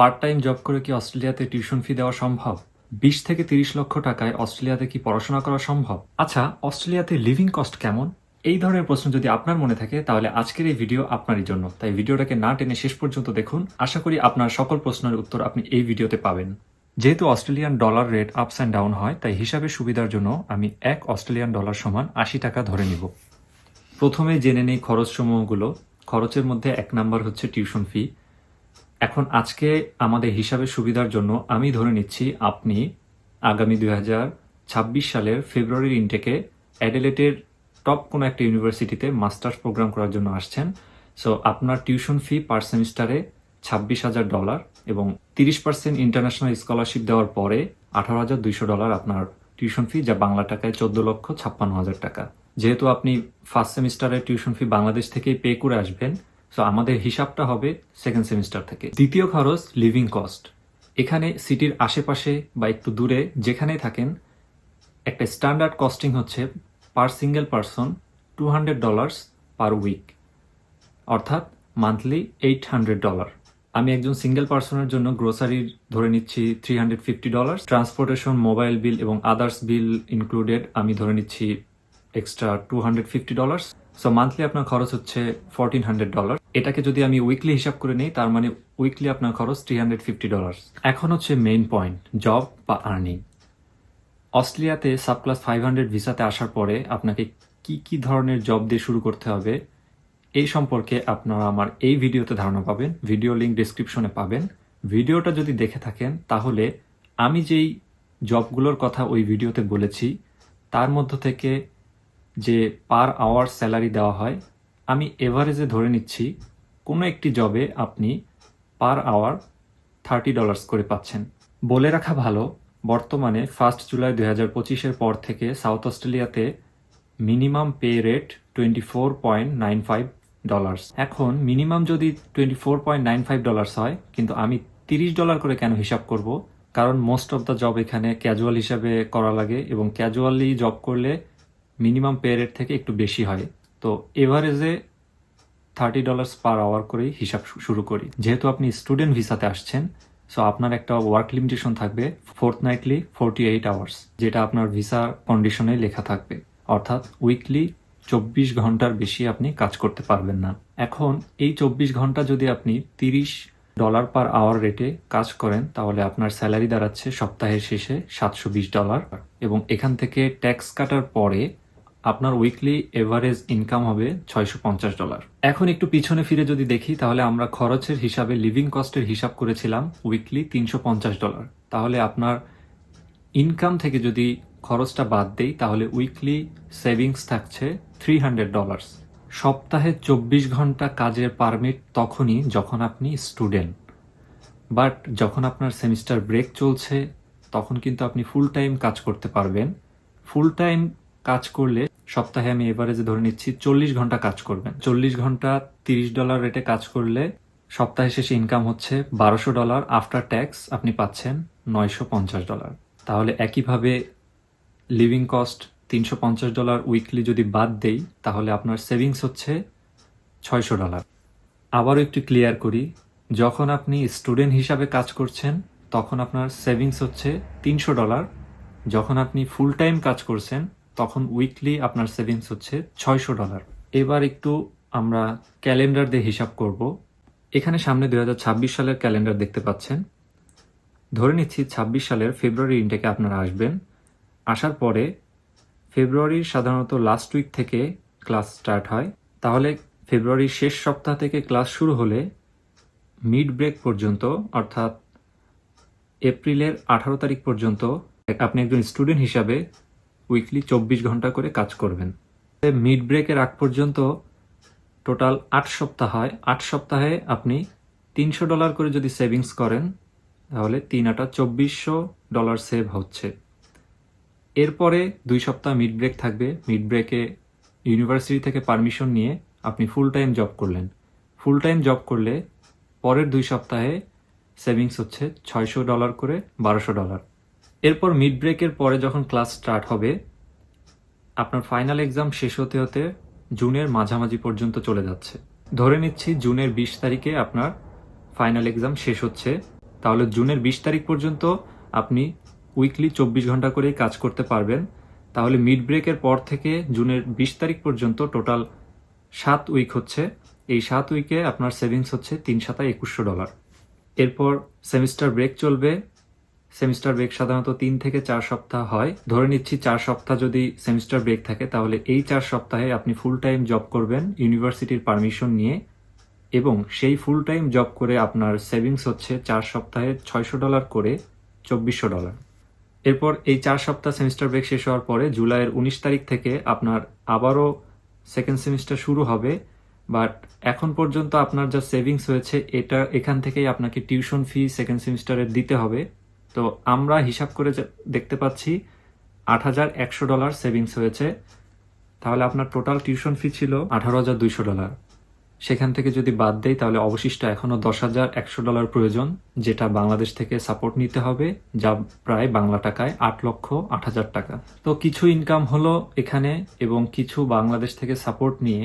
Part time job করে কি অস্ট্রেলিয়াতে টিউশন ফি দেওয়া সম্ভব? বিশ থেকে তিরিশ লক্ষ টাকায় অস্ট্রেলিয়াতে কি পড়াশোনা করা সম্ভব? আচ্ছা অস্ট্রেলিয়াতে লিভিং কস্ট কেমন? এই ধরনের প্রশ্ন যদি আপনার মনে থাকে, তাহলে আজকের এই ভিডিও আপনারই জন্য। তাই ভিডিওটাকে না টেনে শেষ পর্যন্ত দেখুন। আশা করি আপনার সকল প্রশ্নের উত্তর আপনি এই ভিডিওতে পাবেন। যেহেতু Australian dollar rate ups and down হয়, তাই হিসাবে সুবিধার জন্য আমি এক অস্ট্রেলিয়ান ডলার সমান আশি টাকা ধরে নিব। প্রথমে জেনে নেই খরচ সমূহগুলো। খরচের মধ্যে এক নাম্বার হচ্ছে টিউশন ফি এখন আজকে আমাদের হিসাবে সুবিধার জন্য আমি ধরে নিচ্ছি আপনি আগামী দুই হাজার ছাব্বিশ সালের ফেব্রুয়ারির ইনটেকে অ্যাডেলেটের টপ কোনো একটা ইউনিভার্সিটিতে মাস্টার্স প্রোগ্রাম করার জন্য আসছেন। সো আপনার টিউশন ফি পার সেমিস্টারে ছাব্বিশ হাজার ডলার এবং তিরিশ পার্সেন্ট ইন্টারন্যাশনাল স্কলারশিপ দেওয়ার পরে আঠারো হাজার দুইশো ডলার আপনার টিউশন ফি যা বাংলা টাকায় চোদ্দ লক্ষ ছাপ্পান্ন হাজার টাকা। যেহেতু আপনি ফার্স্ট সেমিস্টারের টিউশন ফি বাংলাদেশ থেকেই পে করে আসবেন সো আমাদের হিসাবটা হবে সেকেন্ড সেমিস্টার থেকে। দ্বিতীয় খরচ লিভিং কস্ট এখানে সিটির আশেপাশে বা একটু দূরে যেখানেই থাকেন, একটা স্ট্যান্ডার্ড কস্টিং হচ্ছে per single person two hundred dollars per week অর্থাৎ মান্থলি এইট হান্ড্রেড ডলার আমি একজন সিঙ্গেল পার্সনের জন্য গ্রোসারির ধরে নিচ্ছি three hundred fifty dollar transportation mobile bill এবং আদার্স বিল ইনক্লুডেড আমি ধরে নিচ্ছি extra two hundred fifty dollars so monthly আপনার খরচ হচ্ছে ফোরটিন হান্ড্রেড ডলার এটাকে যদি আমি উইকলি হিসাব করে নিই, তার মানে উইকলি আপনার খরচ থ্রি হান্ড্রেড ফিফটি ডলার এখন হচ্ছে মেইন পয়েন্ট জব বা আর্নিং অস্ট্রেলিয়াতে সাবক্লাস ফাইভ হান্ড্রেড ভিসাতে আসার পরে আপনাকে কি কি ধরনের জব দিয়ে শুরু করতে হবে, এই সম্পর্কে আপনারা আমার এই ভিডিওতে ধারণা পাবেন ভিডিও লিঙ্ক ডিসক্রিপশনে পাবেন। ভিডিওটা যদি দেখে থাকেন, তাহলে আমি যেই জবগুলোর কথা ওই ভিডিওতে বলেছি, তার মধ্য থেকে যে পার আওয়ার স্যালারি দেওয়া হয় আমি এভারেজে ধরে নিচ্ছি, কোনো একটি জবে আপনি পার আওয়ার থার্টি ডলার্স করে পাচ্ছেন। বলে রাখা ভালো, বর্তমানে ফার্স্ট জুলাই দুই হাজার পঁচিশের পর থেকে সাউথ অস্ট্রেলিয়াতে minimum pay rate twenty four point nine five dollars. এখন মিনিমাম যদি twenty four point nine five dollars হয়, কিন্তু আমি তিরিশ ডলার করে কেন হিসাব করব? কারণ মোস্ট অফ দ্য জব এখানে ক্যাজুয়াল হিসাবে করা লাগে এবং ক্যাজুয়ালি জব করলে মিনিমাম পে রেট থেকে একটু বেশি হয়। তো এভারেজে থার্টি ডলার্স পার আওয়ার করেই হিসাব শুরু করি। যেহেতু আপনি স্টুডেন্ট ভিসাতে আসছেন সো আপনার একটা ওয়ার্ক লিমিটেশন থাকবে fortnightly forty eight hours যেটা আপনার ভিসা কন্ডিশনে লেখা থাকবে। অর্থাৎ উইকলি চব্বিশ ঘণ্টার বেশি আপনি কাজ করতে পারবেন না। এখন এই চব্বিশ ঘণ্টা যদি আপনি তিরিশ ডলার পার আওয়ার রেটে কাজ করেন, তাহলে আপনার স্যালারি দাঁড়াচ্ছে সপ্তাহের শেষে সাতশো বিশ ডলার এবং এখান থেকে ট্যাক্স কাটার পরে আপনার উইকলি এভারেজ ইনকাম হবে ছয়শো পঞ্চাশ ডলার এখন একটু পিছনে ফিরে যদি দেখি, তাহলে আমরা খরচের হিসাবে লিভিং কস্টের হিসাব করেছিলাম উইকলি তিনশো পঞ্চাশ ডলার তাহলে আপনার ইনকাম থেকে যদি খরচটা বাদ দেই, তাহলে উইকলি সেভিংস থাকছে থ্রি হান্ড্রেড ডলার্স সপ্তাহে চব্বিশ ঘণ্টা কাজের পারমিট তখনই যখন আপনি স্টুডেন্ট বাট যখন আপনার সেমিস্টার ব্রেক চলছে, তখন কিন্তু আপনি ফুল টাইম কাজ করতে পারবেন। ফুল টাইম কাজ করলে সপ্তাহে আমি এভারেজে ধরে নিচ্ছি চল্লিশ ঘণ্টা কাজ করবেন। চল্লিশ ঘণ্টা তিরিশ ডলার রেটে কাজ করলে সপ্তাহে শেষে ইনকাম হচ্ছে বারোশো ডলার আফটার ট্যাক্স আপনি পাচ্ছেন নয়শো পঞ্চাশ ডলার তাহলে একইভাবে লিভিং কস্ট তিনশো পঞ্চাশ ডলার উইকলি যদি বাদ দেই, তাহলে আপনার সেভিংস হচ্ছে ছয়শো ডলার আবারও একটু ক্লিয়ার করি, যখন আপনি স্টুডেন্ট হিসাবে কাজ করছেন, তখন আপনার সেভিংস হচ্ছে তিনশো ডলার যখন আপনি ফুল টাইম কাজ করছেন তখন উইকলি আপনার সেভিংস হচ্ছে ছয়শো ডলার এবার একটু আমরা ক্যালেন্ডার দিয়ে হিসাব করব। এখানে সামনে দু হাজার ছাব্বিশ সালের ক্যালেন্ডার দেখতে পাচ্ছেন। ধরে নিচ্ছি ছাব্বিশ সালের ফেব্রুয়ারি ইনটেকে আপনারা আসবেন। আসার পরে ফেব্রুয়ারির সাধারণত লাস্ট উইক থেকে ক্লাস স্টার্ট হয়। তাহলে ফেব্রুয়ারির শেষ সপ্তাহ থেকে ক্লাস শুরু হলে মিড ব্রেক পর্যন্ত, অর্থাৎ এপ্রিলের আঠারো তারিখ পর্যন্ত আপনি একজন স্টুডেন্ট হিসাবে উইকলি চব্বিশ ঘণ্টা করে কাজ করবেন। মিড ব্রেকের আগ পর্যন্ত টোটাল আট সপ্তাহ হয় আট সপ্তাহে আপনি তিনশো ডলার করে যদি সেভিংস করেন, তাহলে তিন আটা চব্বিশশো ডলার সেভ হচ্ছে। এরপরে দুই সপ্তাহ মিড ব্রেক থাকবে। মিড ব্রেকে ইউনিভার্সিটি থেকে পারমিশন নিয়ে আপনি ফুল টাইম জব করলেন। ফুল টাইম জব করলে পরের দুই সপ্তাহে সেভিংস হচ্ছে ছয়শো ডলার করে বারোশো ডলার এরপর মিড ব্রেকের পরে যখন ক্লাস স্টার্ট হবে, আপনার ফাইনাল এক্সাম শেষ হতে হতে জুনের মাঝামাঝি পর্যন্ত চলে যাচ্ছে। ধরে নিচ্ছি জুনের বিশ তারিখে আপনার ফাইনাল এক্সাম শেষ হচ্ছে। তাহলে জুনের বিশ তারিখ পর্যন্ত আপনি উইকলি চব্বিশ ঘণ্টা করেই কাজ করতে পারবেন। তাহলে মিড ব্রেকের পর থেকে জুনের বিশ তারিখ পর্যন্ত টোটাল সাত উইক হচ্ছে। এই সাত উইকে আপনার সেভিংস হচ্ছে তিন সাতা একুশশো ডলার এরপর সেমিস্টার ব্রেক চলবে। সেমিস্টার ব্রেক সাধারণত তিন থেকে চার সপ্তাহ হয়। ধরে নিচ্ছি চার সপ্তাহ যদি সেমিস্টার ব্রেক থাকে, তাহলে এই চার সপ্তাহে আপনি ফুল টাইম জব করবেন ইউনিভার্সিটির পারমিশন নিয়ে এবং সেই ফুল টাইম জব করে আপনার সেভিংস হচ্ছে চার সপ্তাহে ছয়শো ডলার করে চব্বিশশো ডলার এরপর এই চার সপ্তাহ সেমিস্টার ব্রেক শেষ হওয়ার পরে জুলাইয়ের উনিশ তারিখ থেকে আপনার আবারও সেকেন্ড সেমিস্টার শুরু হবে। বাট এখন পর্যন্ত আপনার যা সেভিংস হয়েছে, এটা এখান থেকেই আপনাকে টিউশন ফি সেকেন্ড সেমিস্টারের দিতে হবে। তো আমরা হিসাব করে দেখতে পাচ্ছি আট হাজার একশো ডলার সেভিংস হয়েছে। তাহলে আপনার টোটাল টিউশন ফি ছিল আঠারো হাজার দুইশো ডলার। সেখান থেকে যদি বাদ দেই, তাহলে অবশিষ্ট এখনও দশ হাজার একশো ডলার প্রয়োজন, যেটা বাংলাদেশ থেকে সাপোর্ট নিতে হবে, যা প্রায় বাংলা টাকায় আট লক্ষ আট হাজার টাকা। তো কিছু ইনকাম হলো এখানে, এবং কিছু বাংলাদেশ থেকে সাপোর্ট নিয়ে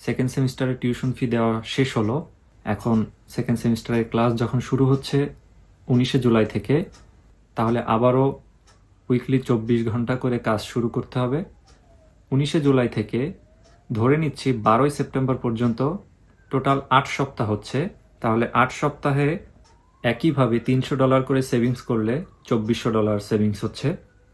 সেকেন্ড সেমিস্টারের টিউশন ফি দেওয়া শেষ হলো। এখন সেকেন্ড সেমিস্টারের ক্লাস যখন শুরু হচ্ছে উনিশে জুলাই থেকে, তাহলে আবারও উইকলি চব্বিশ ঘণ্টা করে কাজ শুরু করতে হবে। উনিশে জুলাই থেকে ধরে নিচ্ছি বারোই সেপ্টেম্বর পর্যন্ত টোটাল আট সপ্তাহ হচ্ছে। তাহলে আট সপ্তাহে একইভাবে তিনশো ডলার করে সেভিংস করলে চব্বিশশো ডলার সেভিংস হচ্ছে।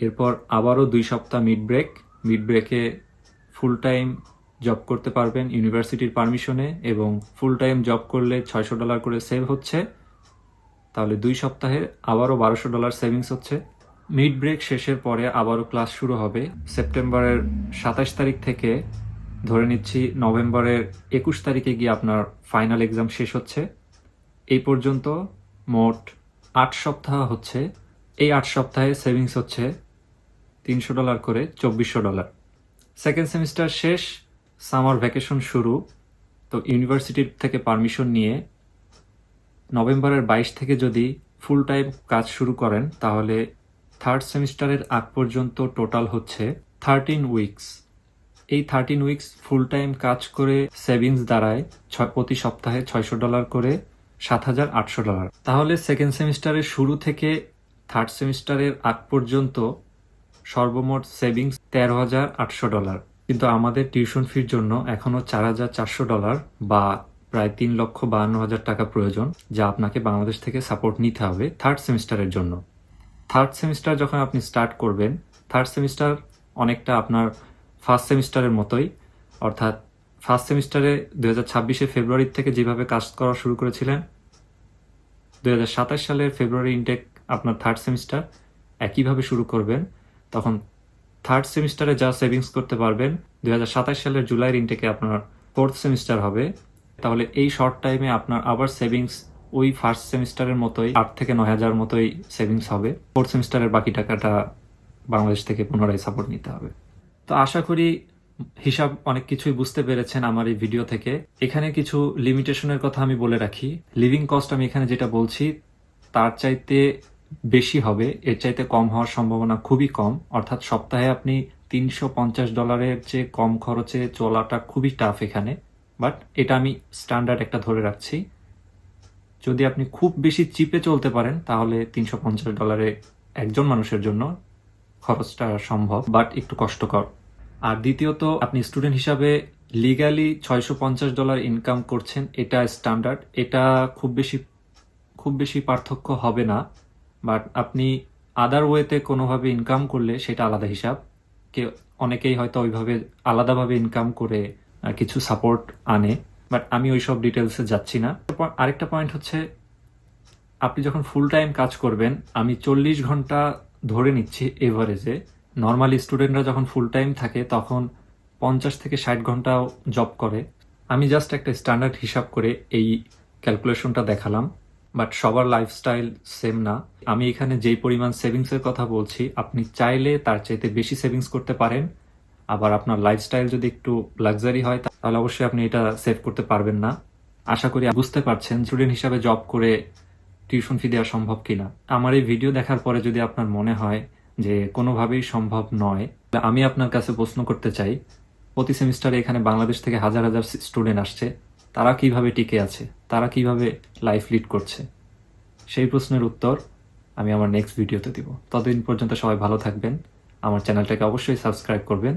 এরপর আবারও দুই সপ্তাহ মিড ব্রেক মিড ব্রেকে ফুল টাইম জব করতে পারবেন ইউনিভার্সিটির পারমিশনে এবং ফুল টাইম জব করলে ছয়শো ডলার করে সেভ হচ্ছে। তাহলে দুই সপ্তাহে আবারও বারোশো ডলার সেভিংস হচ্ছে। মিড ব্রেক শেষের পরে আবারও ক্লাস শুরু হবে। সেপ্টেম্বরের সাতাশ তারিখ থেকে ধরে নিচ্ছি নভেম্বরের একুশ তারিখে গিয়ে আপনার ফাইনাল এক্সাম শেষ হচ্ছে। এই পর্যন্ত মোট আট সপ্তাহ হচ্ছে। এই আট সপ্তাহে সেভিংস হচ্ছে তিনশো ডলার করে চব্বিশশো ডলার। সেকেন্ড সেমিস্টার শেষ সামার ভ্যাকেশন শুরু। তো ইউনিভার্সিটির থেকে পারমিশন নিয়ে নভেম্বরের বাইশ থেকে যদি ফুল টাইম কাজ শুরু করেন, তাহলে থার্ড সেমিস্টারের আগ পর্যন্ত টোটাল হচ্ছে থার্টিন উইকস এই থার্টিন উইকস ফুল টাইম কাজ করে সেভিংস দাঁড়ায় ছয়, প্রতি সপ্তাহে ছয়শো ডলার করে সাত হাজার আটশো ডলার তাহলে সেকেন্ড সেমিস্টারের শুরু থেকে থার্ড সেমিস্টারের আগ পর্যন্ত সর্বমোট সেভিংস তেরো হাজার আটশো ডলার কিন্তু আমাদের টিউশন ফির জন্য এখনও চার হাজার চারশো ডলার বা প্রায় তিন লক্ষ বাহান্ন হাজার টাকা প্রয়োজন, যা আপনাকে বাংলাদেশ থেকে সাপোর্ট নিতে হবে থার্ড সেমিস্টারের জন্য। থার্ড সেমিস্টার যখন আপনি স্টার্ট করবেন, থার্ড সেমিস্টার অনেকটা আপনার ফার্স্ট সেমিস্টারের মতোই। অর্থাৎ ফার্স্ট সেমিস্টারে দু হাজার ছাব্বিশে ফেব্রুয়ারি থেকে যেভাবে কাজ করা শুরু করেছিলেন দু হাজার সাতাশ সালের ফেব্রুয়ারি ইনটেক আপনার থার্ড সেমিস্টার একইভাবে শুরু করবেন, তখন থার্ড সেমিস্টারে যা সেভিংস করতে পারবেন দু হাজার সাতাশ সালের জুলাইয়ের ইনটেকে আপনার ফোর্থ সেমিস্টার হবে। তাহলে এই শর্ট টাইমে আপনার আবার সেভিংস ওই ফার্স্ট সেমিস্টারের মতোই আট থেকে নয় হাজার মতোই সেভিংস হবে। ফোর্থ সেমিস্টারের বাকি টাকাটা বাংলাদেশ থেকে পুনরায় সাপোর্ট নিতে হবে। তো আশা করি হিসাব অনেক কিছুই বুঝতে পেরেছেন আমার এই ভিডিও থেকে। এখানে কিছু লিমিটেশনের কথা আমি বলে রাখি। লিভিং কস্ট আমি এখানে যেটা বলছি, তার চাইতে বেশি হবে। এর চাইতে কম হওয়ার সম্ভাবনা খুবই কম। অর্থাৎ সপ্তাহে আপনি তিনশো পঞ্চাশ ডলারের চেয়ে কম খরচে চলাটা খুবই টাফ এখানে। বাট এটা আমি স্ট্যান্ডার্ড একটা ধরে রাখছি। যদি আপনি খুব বেশি চিপে চলতে পারেন, তাহলে তিনশো পঞ্চাশ ডলারে একজন মানুষের জন্য খরচটা সম্ভব, বাট একটু কষ্টকর। আর দ্বিতীয়ত, আপনি স্টুডেন্ট হিসাবে লিগালি ছয়শো পঞ্চাশ ডলার ইনকাম করছেন, এটা স্ট্যান্ডার্ড। এটা খুব বেশি খুব বেশি পার্থক্য হবে না, বাট আপনি আদার ওয়েতে কোনোভাবে ইনকাম করলে সেটা আলাদা হিসাব। কে অনেকেই হয়তো ওইভাবে আলাদাভাবে ইনকাম করে কিছু সাপোর্ট আনে বাট আমি ওইসব ডিটেলসে যাচ্ছি না। তারপর আরেকটা পয়েন্ট হচ্ছে, আপনি যখন ফুল টাইম কাজ করবেন, আমি চল্লিশ ঘণ্টা ধরে নিচ্ছি এভারেজে নর্মালি স্টুডেন্টরা যখন ফুল টাইম থাকে, তখন পঞ্চাশ থেকে ষাট ঘন্টাও জব করে। আমি জাস্ট একটা স্ট্যান্ডার্ড হিসাব করে এই ক্যালকুলেশনটা দেখালাম বাট সবার লাইফস্টাইল সেম না। আমি এখানে যেই পরিমাণ সেভিংসের কথা বলছি, আপনি চাইলে তার চাইতে বেশি সেভিংস করতে পারেন আবার আপনার লাইফস্টাইল যদি একটু লাক্সারি হয় তাহলে অবশ্যই আপনি এটা সেভ করতে পারবেন না। আশা করি বুঝতে পারছেন স্টুডেন্ট হিসাবে জব করে টিউশন ফি দেওয়া সম্ভব কিনা। আমার এই ভিডিও দেখার পরে যদি আপনার মনে হয় যে কোনোভাবেই সম্ভব নয় আমি আপনার কাছে প্রশ্ন করতে চাই, প্রতি সেমিস্টারে এখানে বাংলাদেশ থেকে হাজার হাজার স্টুডেন্ট আসছে, তারা কীভাবে টিকে আছে? তারা কীভাবে লাইফ লিড করছে? সেই প্রশ্নের উত্তর আমি আমার নেক্সট ভিডিওতে দিব। ততদিন পর্যন্ত সবাই ভালো থাকবেন। আমার চ্যানেলটাকে অবশ্যই সাবস্ক্রাইব করবেন।